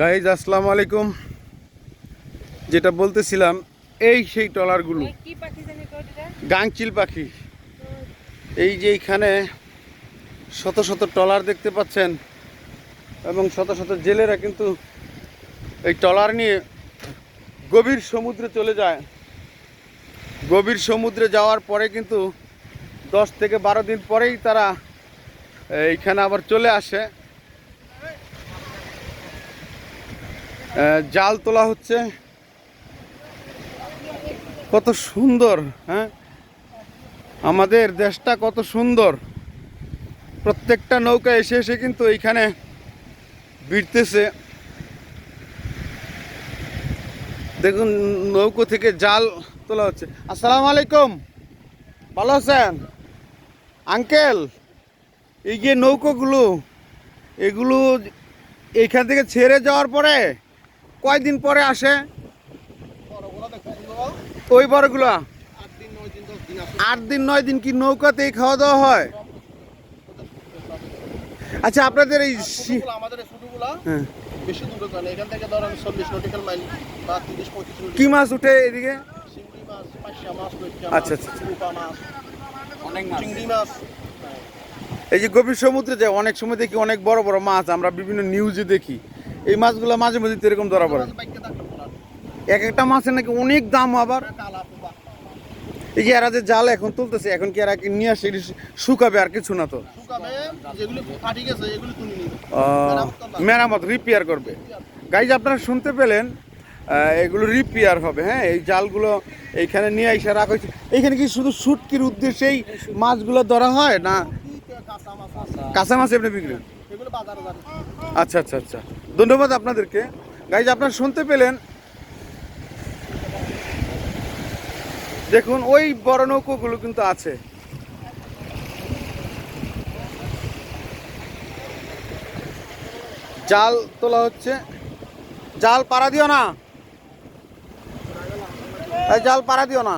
Guys আসসালামু আলাইকুম। যেটা বলতেছিলাম এই সেই এটা? গাংচিল পাখি। এই যে এইখানে শত শত ট্রলার দেখতে পাচ্ছেন এবং শত শত জেলেরা কিন্তু এই ট্রলার নিয়ে গভীর সমুদ্রে চলে যায়। গভীর সমুদ্রে যাওয়ার পরে কিন্তু দশ থেকে বারো দিন পরেই তারা এইখানে আবার চলে আসে। জাল তোলা হচ্ছে। কত সুন্দর হ্যাঁ? আমাদের দেশটা কত সুন্দর। প্রত্যেকটা নৌকা এসে এসে কিন্তু এইখানে ভিড়তেছে। দেখুন, নৌকো থেকে জাল তোলা হচ্ছে। আসসালামু আলাইকুম। ভালো আছেন? আঙ্কেল, এই যে নৌকোগুলো, এগুলো এইখান থেকে ছেড়ে যাওয়ার পরে কয়দিন পরে আসে? ওই বড়গুলা আট দিন নয় দিন কি নৌকাতেই খাওয়া দাওয়া হয়? আচ্ছা আপনাদের এই হ্যাঁ। কি মাছ উঠে এদিকে? আচ্ছা, আচ্ছা, আচ্ছা। রূপা মাছ অনেক চিংড়ি মাছ। এই যে গভীর সমুদ্রে যায় অনেক সময় দেখি অনেক বড় বড় মাছ আমরা বিভিন্ন নিউজে দেখি। এই মাছগুলো মাঝে মাঝে তো এরকম ধরা পড়ে। এক একটা মাছের নাকি অনেক দাম আবার। এই যে এরা যে জাল এখন তুলতেছে এখন কি এরা কি নিয়ে আসে শুকাবে আর কিছু না তো? মেরামত রিপেয়ার করবে। গাইজ আপনারা শুনতে পেলেন এগুলো রিপেয়ার হবে হ্যাঁ? এই জালগুলো এইখানে নিয়ে এসে রাখা হয়েছে। এইখানে কি শুধু শুটকির উদ্দেশ্যেই মাছগুলো ধরা হয় না? কাঁচা মাছ এমনি বিক্রি? আচ্ছা আচ্ছা আচ্ছা। ধন্যবাদ আপনাদেরকে। গাইজ আপনারা শুনতে পেলেন। দেখুন, ওই বড় নৌকোগুলো কিন্তু আছে। জাল তোলা হচ্ছে। জাল পাড়া দিও না। জাল পাড়া দিও না।